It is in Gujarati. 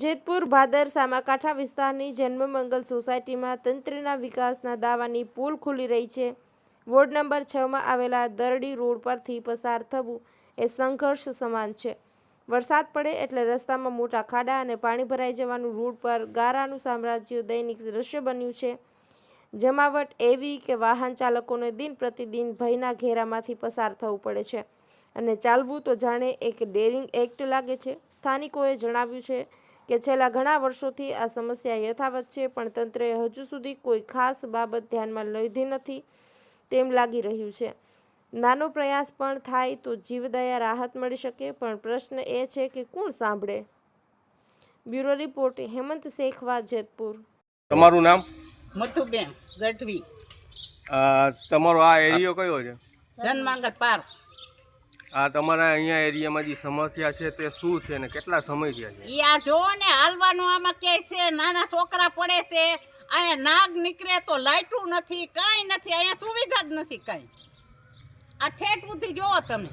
જેતપુર ભાદર સામાકાંઠા વિસ્તારની જન્મમંગલ સોસાયટીમાં તંત્રના વિકાસના દાવાની પુલ ખુલી રહી છે. વોર્ડ નંબર છમાં આવેલા દરડી રોડ પરથી પસાર થવું એ સંઘર્ષ સમાન છે. વરસાદ પડે એટલે રસ્તામાં મોટા ખાડા અને પાણી ભરાઈ જવાનું રોડ પર ગારાનું સામ્રાજ્ય દૈનિક દ્રશ્ય બન્યું છે. જમાવટ એવી કે વાહન ચાલકોને દિન પ્રતિદિન ભયના ઘેરામાંથી પસાર થવું પડે છે. અને ચાલવું તો જાણે એક ડેરિંગ એક્ટ લાગે છે. સ્થાનિકોએ જણાવ્યું છે કે છેલ્લા ઘણા વર્ષોથી આ સમસ્યા યથાવત છે પણ તંત્રએ હજુ સુધી કોઈ ખાસ બાબત ધ્યાનમાં લીધી નથી તેમ લાગી રહ્યું છે. નાનો પ્રયાસ પણ થાય તો જીવદયા રાહત મળી શકે પણ પ્રશ્ન એ છે કે કોણ સાંભળે? બ્યુરો રિપોર્ટ હેમંત શેખવા જેતપુર તમારું નામ? મથુબેન ગઢવી. તમારો આ એરિયો કયો છે? જનમાંગલ પાર્ક. આ તમારા અહીંયા એરિયામાં જે સમસ્યા છે તે શું છે ને કેટલા સમય થયા છે? ઈ આ જોવો ને હાલવાનું આમાં કે છે નાના છોકરા પડે છે અહીંયા નાગ નીકળે તો લાઇટું નથી કાંઈ નથી અહીંયા સુવિધા જ નથી કાંઈ. આ ઠેઠ ઉથી જોવો તમે.